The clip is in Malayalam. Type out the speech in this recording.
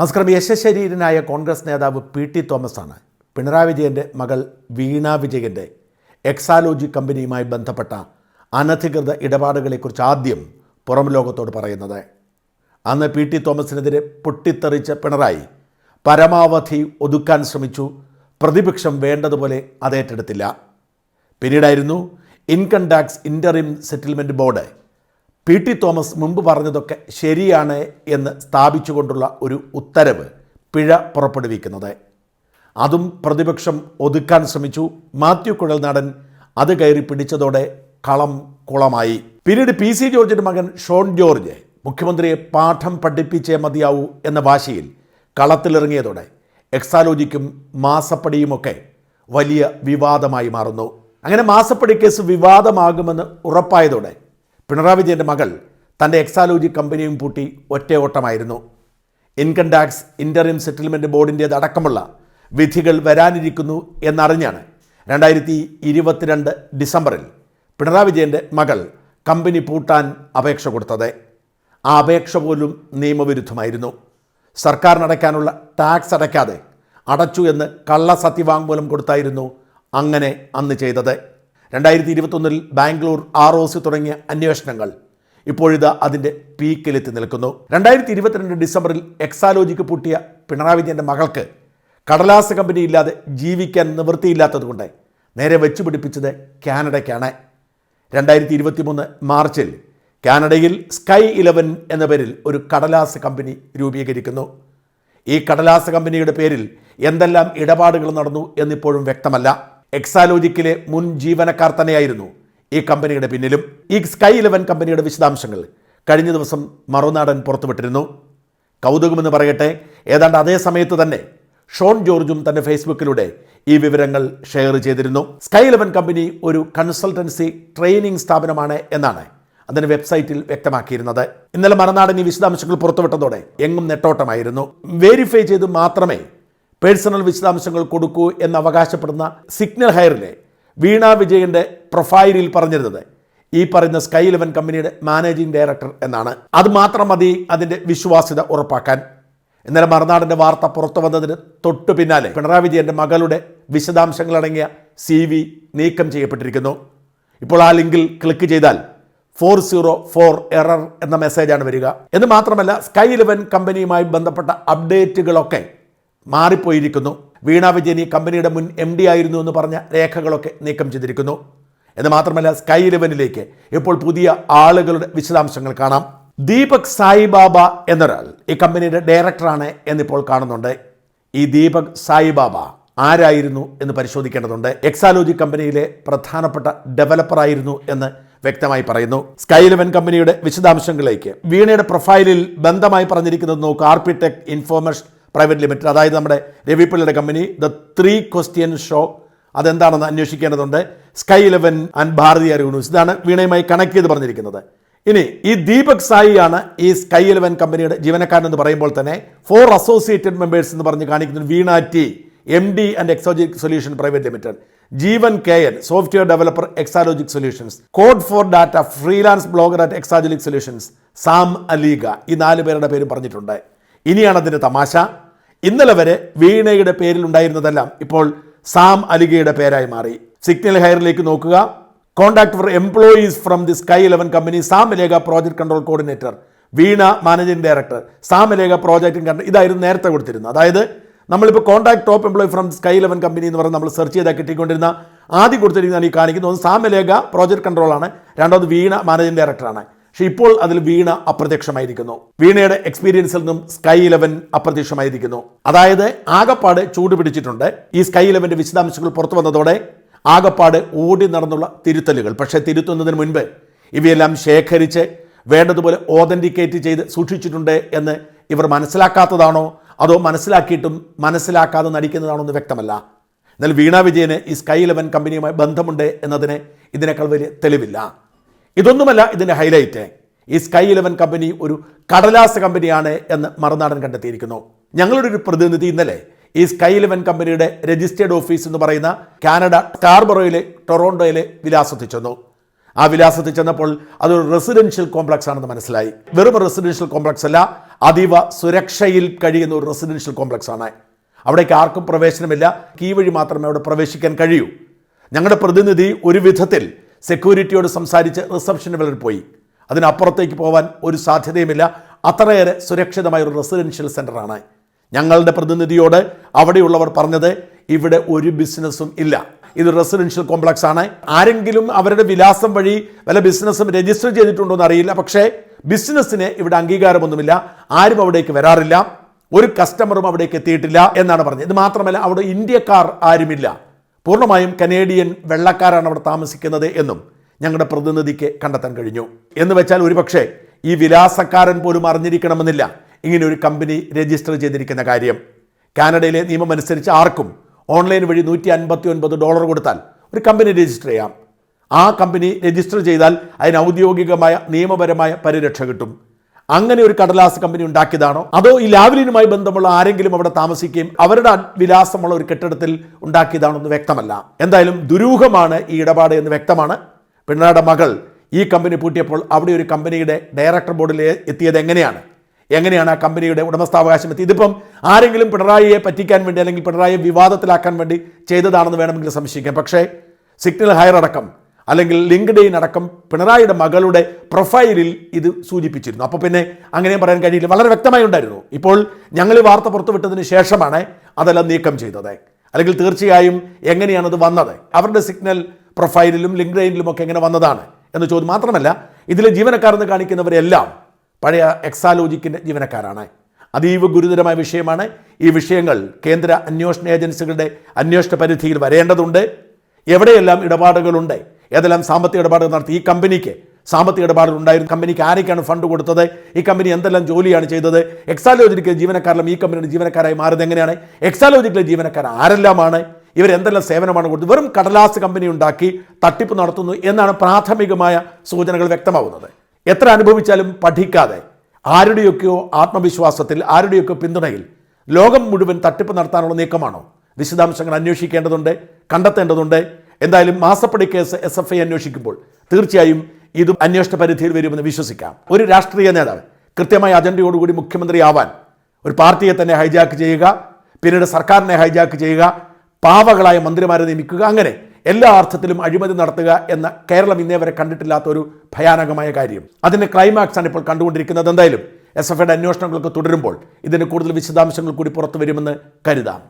നമസ്കാരം യശശരീരനായ കോൺഗ്രസ് നേതാവ് പി ടി തോമസ് ആണ് പിണറായി വിജയന്റെ മകൾ വീണ വിജയന്റെ എക്സാലോജി കമ്പനിയുമായി ബന്ധപ്പെട്ട അനധികൃത ഇടപാടുകളെക്കുറിച്ച് ആദ്യം പുറം ലോകത്തോട് പറയുന്നത്. അന്ന് പി ടി തോമസിനെതിരെ പൊട്ടിത്തെറിച്ച പിണറായി പരമാവധി ഒതുക്കാൻ ശ്രമിച്ചു പ്രതിപക്ഷം വേണ്ടതുപോലെ അതേറ്റെടുത്തില്ല. പിന്നീടായിരുന്നു income tax interim settlement board P T Thomas മുമ്പ് പറഞ്ഞതൊക്കെ ശരിയാണ് എന്ന് സ്ഥാപിച്ചുകൊണ്ടുള്ള ഒരു ഉത്തരവ് പിഴ പുറപ്പെടുവിക്കുന്നത്. അതും പ്രതിപക്ഷം ഒതുക്കാൻ ശ്രമിച്ചു. മാത്യു കുഴൽനാടൻ അത് കയറി പിടിച്ചതോടെ കളം കുളമായി. പിന്നീട് പി സി ജോർജിന്റെ മകൻ ഷോൺ ജോർജ് മുഖ്യമന്ത്രിയെ പാഠം പഠിപ്പിച്ചേ മതിയാവൂ എന്ന വാശിയിൽ കളത്തിലിറങ്ങിയതോടെ എക്സാലോജിക്കും മാസപ്പടിയുമൊക്കെ വലിയ വിവാദമായി മാറുന്നു. അങ്ങനെ മാസപ്പടി കേസ് വിവാദമാകുമെന്ന് ഉറപ്പായതോടെ പിണറായി വിജയന്റെ മകൾ തന്റെ എക്സാലോജി കമ്പനിയും പൂട്ടി ഒറ്റയോട്ടമായിരുന്നു ഇൻകം ടാക്സ് ഇന്ററിം സെറ്റിൽമെന്റ് ബോർഡിന്റേത് അടക്കമുള്ള വിധികൾ വരാനിരിക്കുന്നു എന്നറിഞ്ഞാണ് രണ്ടായിരത്തി ഇരുപത്തിരണ്ട് ഡിസംബറിൽ പിണറായി വിജയന്റെ മകൾ കമ്പനി പൂട്ടാൻ അപേക്ഷ കൊടുത്തത്. ആ അപേക്ഷ പോലും നിയമവിരുദ്ധമായിരുന്നു. സർക്കാരിനടയ്ക്കാനുള്ള ടാക്സ് അടയ്ക്കാതെ അടച്ചു എന്ന് കള്ള സത്യവാങ്മൂലം കൊടുത്തായിരുന്നു അങ്ങനെ അന്ന് ചെയ്തത്. രണ്ടായിരത്തി ഇരുപത്തൊന്നിൽ ബാംഗ്ലൂർ ആർ ഒ സി തുടങ്ങിയ അന്വേഷണങ്ങൾ ഇപ്പോഴിത് അതിന്റെ പീക്കിലെത്തി നിൽക്കുന്നു. രണ്ടായിരത്തി ഇരുപത്തിരണ്ട് ഡിസംബറിൽ എക്സാലോജിക്ക് പൂട്ടിയ പിണറായി വിജയന്റെ മകൾക്ക് കടലാസ് കമ്പനി ഇല്ലാതെ ജീവിക്കാൻ നിവൃത്തിയില്ലാത്തതുകൊണ്ട് നേരെ വെച്ചു പിടിപ്പിച്ചത് കാനഡയ്ക്കാണ്. രണ്ടായിരത്തി ഇരുപത്തി മൂന്ന് മാർച്ചിൽ കാനഡയിൽ സ്കൈ ഇലവൻ എന്ന പേരിൽ ഒരു കടലാസ് കമ്പനി രൂപീകരിക്കുന്നു. ഈ കടലാസ് കമ്പനിയുടെ പേരിൽ എന്തെല്ലാം ഇടപാടുകൾ നടന്നു എന്നിപ്പോഴും വ്യക്തമല്ല. എക്സാലോജിക്കിലെ മുൻ ജീവനക്കാർ തന്നെയായിരുന്നു ഈ കമ്പനിയുടെ പിന്നിലും. ഈ സ്കൈ ഇലവൻ കമ്പനിയുടെ വിശദാംശങ്ങൾ കഴിഞ്ഞ ദിവസം മറുനാടൻ പുറത്തുവിട്ടിരുന്നു. കൗതുകമെന്ന് പറയട്ടെ ഏതാണ്ട് അതേ സമയത്ത് തന്നെ ഷോൺ ജോർജും തന്റെ ഫേസ്ബുക്കിലൂടെ ഈ വിവരങ്ങൾ ഷെയർ ചെയ്തിരുന്നു. സ്കൈ ഇലവൻ കമ്പനി ഒരു കൺസൾട്ടൻസി ട്രെയിനിങ് സ്ഥാപനമാണ് എന്നാണ് അതിന് വെബ്സൈറ്റിൽ വ്യക്തമാക്കിയിരുന്നത്. ഇന്നലെ മറുനാടൻ ഈ വിശദാംശങ്ങൾ പുറത്തുവിട്ടതോടെ എങ്ങും നെട്ടോട്ടമായിരുന്നു. വെരിഫൈ ചെയ്ത് മാത്രമേ പേഴ്സണൽ വിശദാംശങ്ങൾ കൊടുക്കൂ എന്ന് അവകാശപ്പെടുന്ന സിഗ്നൽ ഹയറിലെ വീണ വിജയന്റെ പ്രൊഫൈലിൽ പറഞ്ഞിരുന്നത്. ഈ പറയുന്ന സ്കൈ ഇലവൻ കമ്പനിയുടെ മാനേജിംഗ് ഡയറക്ടർ എന്നാണ്. അത് മാത്രം മതി അതിന്റെ വിശ്വാസ്യത ഉറപ്പാക്കാൻ. ഇന്നലെ മറുനാടിന്റെ വാർത്ത പുറത്തു വന്നതിന് തൊട്ടു പിന്നാലെ പിണറായി വിജയന്റെ മകളുടെ വിശദാംശങ്ങളടങ്ങിയ സി വി നീക്കം ചെയ്യപ്പെട്ടിരിക്കുന്നു. ഇപ്പോൾ ആ ലിങ്കിൽ ക്ലിക്ക് ചെയ്താൽ ഫോർ സീറോ ഫോർ എറർ എന്ന മെസ്സേജാണ് വരിക. എന്ന് മാത്രമല്ല സ്കൈ ഇലവൻ കമ്പനിയുമായി ബന്ധപ്പെട്ട അപ്ഡേറ്റുകളൊക്കെ മാറിപ്പോയിരിക്കുന്നു. വീണ വിജയൻ ഈ കമ്പനിയുടെ മുൻ എം ഡി ആയിരുന്നു എന്ന് പറഞ്ഞ രേഖകളൊക്കെ നീക്കം ചെയ്തിരിക്കുന്നു. എന്ന് മാത്രമല്ല സ്കൈ ഇലവനിലേക്ക് ഇപ്പോൾ പുതിയ ആളുകളുടെ വിശദാംശങ്ങൾ കാണാം. ദീപക് സായിബാബ എന്നൊരാൾ ഈ കമ്പനിയുടെ ഡയറക്ടറാണ് എന്നിപ്പോൾ കാണുന്നുണ്ട്. ഈ ദീപക് സായിബാബ ആരായിരുന്നു എന്ന് പരിശോധിക്കേണ്ടതുണ്ട്. എക്സാലോജി കമ്പനിയിലെ പ്രധാനപ്പെട്ട ഡെവലപ്പറായിരുന്നു എന്ന് വ്യക്തമായി പറയുന്നു. സ്കൈ ഇലവൻ കമ്പനിയുടെ വിശദാംശങ്ങളിലേക്ക് വീണയുടെ പ്രൊഫൈലിൽ ബന്ധമായി പറഞ്ഞിരിക്കുന്നത് നോക്കുക ആർപിടെക് ഇൻഫോർമേഷൻ പ്രൈവറ്റ് ലിമിറ്റഡ് അതായത് നമ്മുടെ രവിപ്പിള്ളയുടെ company the three question show. അതെന്താണെന്ന് അന്വേഷിക്കേണ്ടതുണ്ട്. Sky eleven and Bharathi news. ഇതാണ് വീണയുമായി കണക്ട് ചെയ്ത് പറഞ്ഞിരിക്കുന്നത്. ഇനി ഈ ദീപക് സായിയാണ് ഈ സ്കൈ ഇലവൻ കമ്പനിയുടെ ജീവനക്കാരൻ എന്ന് പറയുമ്പോൾ തന്നെ ഫോർ അസോസിയേറ്റഡ് മെമ്പേഴ്സ് എന്ന് പറഞ്ഞ് കാണിക്കുന്നത് Veena T M D and Exalogic solution private limited Jeevan K N software developer Exalogic solutions code for data freelance blogger at Exalogic solutions Sam അലീഗ ഈ നാല് പേരുടെ പേരും പറഞ്ഞിട്ടുണ്ട്. ഇനിയാണ് അതിന്റെ തമാശ. ഇന്നലെ വരെ വീണയുടെ പേരിലുണ്ടായിരുന്നതെല്ലാം ഇപ്പോൾ സാം അലിഗയുടെ പേരായി മാറി. സിഗ്നൽ ഹയറിലേക്ക് നോക്കുക. Contact for employees from the sky eleven company Sam അലേഖ project control coordinator Veena managing director Sam അലേഖ project control ഇതായിരുന്നു നേരത്തെ കൊടുത്തിരുന്നത്. അതായത് നമ്മളിപ്പോൾ contact top employee from sky eleven company എന്ന് പറഞ്ഞ് നമ്മൾ സെർച്ച് ചെയ്താൽ കിട്ടിക്കൊണ്ടിരുന്ന ആദ്യം കൊടുത്തിരിക്കുന്ന ഈ കാണിക്കുന്നത്. ഒന്ന് സാം അലേഖ പ്രോജക്ട് കൺട്രോളാണ് രണ്ടാമത് വീണ മാനേജിംഗ് ഡയറക്ടറാണ് പക്ഷേ ഇപ്പോൾ അതിൽ വീണ അപ്രത്യക്ഷമായിരിക്കുന്നു. വീണയുടെ എക്സ്പീരിയൻസിൽ നിന്നും സ്കൈ ഇലവൻ അപ്രത്യക്ഷമായിരിക്കുന്നു. അതായത് ആകപ്പാട് ചൂട് പിടിച്ചിട്ടുണ്ട്. ഈ സ്കൈ ഇലവന്റെ വിശദാംശങ്ങൾ പുറത്തു വന്നതോടെ ആകപ്പാട് ഓടി നടന്നുള്ള തിരുത്തലുകൾ. പക്ഷേ തിരുത്തുന്നതിന് മുൻപ് ഇവയെല്ലാം ശേഖരിച്ച് വേണ്ടതുപോലെ ഓതന്റിക്കേറ്റ് ചെയ്ത് സൂക്ഷിച്ചിട്ടുണ്ട് എന്ന് ഇവർ മനസ്സിലാക്കാത്തതാണോ? അതോ മനസ്സിലാക്കിയിട്ടും മനസ്സിലാക്കാതെ നടിക്കുന്നതാണോ എന്ന് വ്യക്തമല്ല. എന്നാൽ വീണ വിജയന് ഈ സ്കൈ ഇലവൻ കമ്പനിയുമായി ബന്ധമുണ്ട് എന്നതിന് ഇതിനേക്കാൾ വലിയ തെളിവില്ല. ഇതൊന്നുമല്ല ഇതിന്റെ ഹൈലൈറ്റ് ഈ സ്കൈ ഇലവൻ കമ്പനി ഒരു കടലാസ കമ്പനിയാണ് എന്ന് മറുനാടൻ കണ്ടെത്തിയിരിക്കുന്നു. ഞങ്ങളുടെ ഒരു പ്രതിനിധി ഇന്നലെ ഈ സ്കൈ ഇലവൻ കമ്പനിയുടെ രജിസ്റ്റേർഡ് ഓഫീസ് എന്ന് പറയുന്ന കാനഡ സ്റ്റാർബറോയിലെ ടൊറോണ്ടോയിലെ വിലാസത്തിൽ ചെന്നു. ആ വിലാസത്തിൽ ചെന്നപ്പോൾ അതൊരു റെസിഡൻഷ്യൽ കോംപ്ലക്സ് ആണെന്ന് മനസ്സിലായി. വെറും റെസിഡൻഷ്യൽ കോംപ്ലക്സ് അല്ല അതീവ സുരക്ഷയിൽ കഴിയുന്ന ഒരു റെസിഡൻഷ്യൽ കോംപ്ലക്സ് ആണ്. അവിടേക്ക് ആർക്കും പ്രവേശനമില്ല. കീ വഴി മാത്രമേ അവിടെ പ്രവേശിക്കാൻ കഴിയൂ. ഞങ്ങളുടെ പ്രതിനിധി ഒരു വിധത്തിൽ സെക്യൂരിറ്റിയോട് സംസാരിച്ച് റിസപ്ഷന് റിസപ്ഷനുകളിൽ പോയി. അതിനപ്പുറത്തേക്ക് പോകാൻ ഒരു സാധ്യതയുമില്ല. അത്രയേറെ സുരക്ഷിതമായ ഒരു റെസിഡൻഷ്യൽ സെന്ററാണ് ഞങ്ങളുടെ പ്രതിനിധിയോട് അവിടെയുള്ളവർ പറഞ്ഞത് ഇവിടെ ഒരു ബിസിനസ്സും ഇല്ല. ഇത് റെസിഡൻഷ്യൽ കോംപ്ലക്സ് ആണ്. ആരെങ്കിലും അവരുടെ വിലാസം വഴി വല്ല ബിസിനസ്സും രജിസ്റ്റർ ചെയ്തിട്ടുണ്ടോ എന്ന് അറിയില്ല. പക്ഷേ ബിസിനസ്സിന് ഇവിടെ അംഗീകാരമൊന്നുമില്ല. ആരും അവിടേക്ക് വരാറില്ല. ഒരു കസ്റ്റമറും അവിടേക്ക് എത്തിയിട്ടില്ല എന്നാണ് പറഞ്ഞത്. ഇത് മാത്രമല്ല അവിടെ ഇന്ത്യക്കാർ ആരുമില്ല. പൂർണമായും കനേഡിയൻ വെള്ളക്കാരാണ് അവിടെ താമസിക്കുന്നത് എന്നും ഞങ്ങളുടെ പ്രതിനിധിക്ക് കണ്ടെത്താൻ കഴിഞ്ഞു. എന്ന് വെച്ചാൽ ഒരുപക്ഷെ ഈ വിലാസക്കാരൻ പോലും അറിഞ്ഞിരിക്കണമെന്നില്ല ഇങ്ങനെ ഒരു കമ്പനി രജിസ്റ്റർ ചെയ്തിരിക്കുന്ന കാര്യം. കാനഡയിലെ നിയമം അനുസരിച്ച് ആർക്കും ഓൺലൈൻ വഴി നൂറ്റി അൻപത്തി ഒൻപത് ഡോളർ കൊടുത്താൽ ഒരു കമ്പനി രജിസ്റ്റർ ചെയ്യാം. ആ കമ്പനി രജിസ്റ്റർ ചെയ്താൽ അതിന് ഔദ്യോഗികമായ നിയമപരമായ പരിരക്ഷ കിട്ടും. അങ്ങനെ ഒരു കടലാസ് കമ്പനി ഉണ്ടാക്കിയതാണോ? അതോ ഈ ലാവലിനുമായി ബന്ധമുള്ള ആരെങ്കിലും അവിടെ താമസിക്കുകയും അവരുടെ വിലാസമുള്ള ഒരു കെട്ടിടത്തിൽ ഉണ്ടാക്കിയതാണോ എന്ന് വ്യക്തമല്ല. എന്തായാലും ദുരൂഹമാണ് ഈ ഇടപാട് എന്ന് വ്യക്തമാണ്. പിണറായിയുടെ മകൾ ഈ കമ്പനി പൂട്ടിയപ്പോൾ അവിടെ ഒരു കമ്പനിയുടെ ഡയറക്ടർ ബോർഡിൽ എത്തിയത് എങ്ങനെയാണ്? എങ്ങനെയാണ് ആ കമ്പനിയുടെ ഉടമസ്ഥാവകാശം എത്തി ഇതിപ്പം ആരെങ്കിലും പിണറായിയെ പറ്റിക്കാൻ വേണ്ടി അല്ലെങ്കിൽ പിണറായിയെ വിവാദത്തിലാക്കാൻ വേണ്ടി ചെയ്തതാണെന്ന് വേണമെങ്കിൽ സംശയിക്കാം. പക്ഷേ സിഗ്നൽ ഹയർ അടക്കം അല്ലെങ്കിൽ ലിങ്ക്ഡെയിൻ അടക്കം പിണറായിയുടെ മകളുടെ പ്രൊഫൈലിൽ ഇത് സൂചിപ്പിച്ചിരുന്നു. അപ്പോൾ പിന്നെ അങ്ങനെയും പറയാൻ കഴിയില്ല. വളരെ വ്യക്തമായി ഉണ്ടായിരുന്നു. ഇപ്പോൾ ഞങ്ങൾ ഈ വാർത്ത പുറത്തുവിട്ടതിന് ശേഷമാണ് അതെല്ലാം നീക്കം ചെയ്തത്. അല്ലെങ്കിൽ തീർച്ചയായും എങ്ങനെയാണത് വന്നത്? അവരുടെ സിഗ്നൽ പ്രൊഫൈലിലും ലിങ്ക്ഡെയിനിലും ഒക്കെ എങ്ങനെ വന്നതാണ് എന്ന് ചോദ്യം മാത്രമല്ല ഇതിലെ ജീവനക്കാരെന്ന് കാണിക്കുന്നവരെല്ലാം പഴയ എക്സാലോജിക്കിന്റെ ജീവനക്കാരാണ്. അതീവ ഗുരുതരമായ വിഷയമാണ് ഈ വിഷയങ്ങൾ കേന്ദ്ര അന്വേഷണ ഏജൻസികളുടെ അന്വേഷണ പരിധിയിൽ വരേണ്ടതുണ്ട്. എവിടെയെല്ലാം ഇടപാടുകളുണ്ട്? ഏതെല്ലാം സാമ്പത്തിക ഇടപാടുകൾ നടത്തി? ഈ കമ്പനിക്ക് സാമ്പത്തിക ഇടപാടുകൾ ഉണ്ടായിരുന്നു. കമ്പനിക്ക് ആരൊക്കെയാണ് ഫണ്ട് കൊടുത്തത്? ഈ കമ്പനി എന്തെല്ലാം ജോലിയാണ് ചെയ്തത്? എക്സാലോജിക്കിലെ ജീവനക്കാരെല്ലാം ഈ കമ്പനിയുടെ ജീവനക്കാരായി മാറുന്നത് എങ്ങനെയാണ്? എക്സാലോജിക്കിലെ ജീവനക്കാർ ആരെല്ലാമാണ്? ഇവരെന്തെല്ലാം സേവനമാണ് കൊടുത്തത്? വെറും കടലാസ് കമ്പനി ഉണ്ടാക്കി തട്ടിപ്പ് നടത്തുന്നു എന്നാണ് പ്രാഥമികമായ സൂചനകൾ വ്യക്തമാവുന്നത്. എത്ര അനുഭവിച്ചാലും പഠിക്കാതെ ആരുടെയൊക്കെയോ ആത്മവിശ്വാസത്തിൽ ആരുടെയൊക്കെ പിന്തുണയിൽ ലോകം മുഴുവൻ തട്ടിപ്പ് നടത്താനുള്ള നീക്കമാണോ? വിശദാംശങ്ങൾ അന്വേഷിക്കേണ്ടതുണ്ട് കണ്ടെത്തേണ്ടതുണ്ട്. എന്തായാലും മാസപ്പടി കേസ് എസ് എഫ് ഐ അന്വേഷിക്കുമ്പോൾ തീർച്ചയായും ഇതും അന്വേഷണ പരിധിയിൽ വരുമെന്ന് വിശ്വസിക്കാം. ഒരു രാഷ്ട്രീയ നേതാവ് കൃത്യമായ അജണ്ടയോടുകൂടി മുഖ്യമന്ത്രി ആവാൻ ഒരു പാർട്ടിയെ തന്നെ ഹൈജാക്ക് ചെയ്യുക പിന്നീട് സർക്കാരിനെ ഹൈജാക്ക് ചെയ്യുക പാവകളായ മന്ത്രിമാരെ നിയമിക്കുക അങ്ങനെ എല്ലാ അർത്ഥത്തിലും അഴിമതി നടത്തുക എന്ന കേരളം ഇന്നേ വരെ കണ്ടിട്ടില്ലാത്ത ഒരു ഭയാനകമായ കാര്യം. അതിന്റെ ക്ലൈമാക്സ് ആണ് ഇപ്പോൾ കണ്ടുകൊണ്ടിരിക്കുന്നത്. എന്തായാലും എസ് എഫ് ഐയുടെ അന്വേഷണങ്ങളൊക്കെ തുടരുമ്പോൾ ഇതിന് കൂടുതൽ വിശദാംശങ്ങൾ കൂടി പുറത്തു വരുമെന്ന് കരുതാം.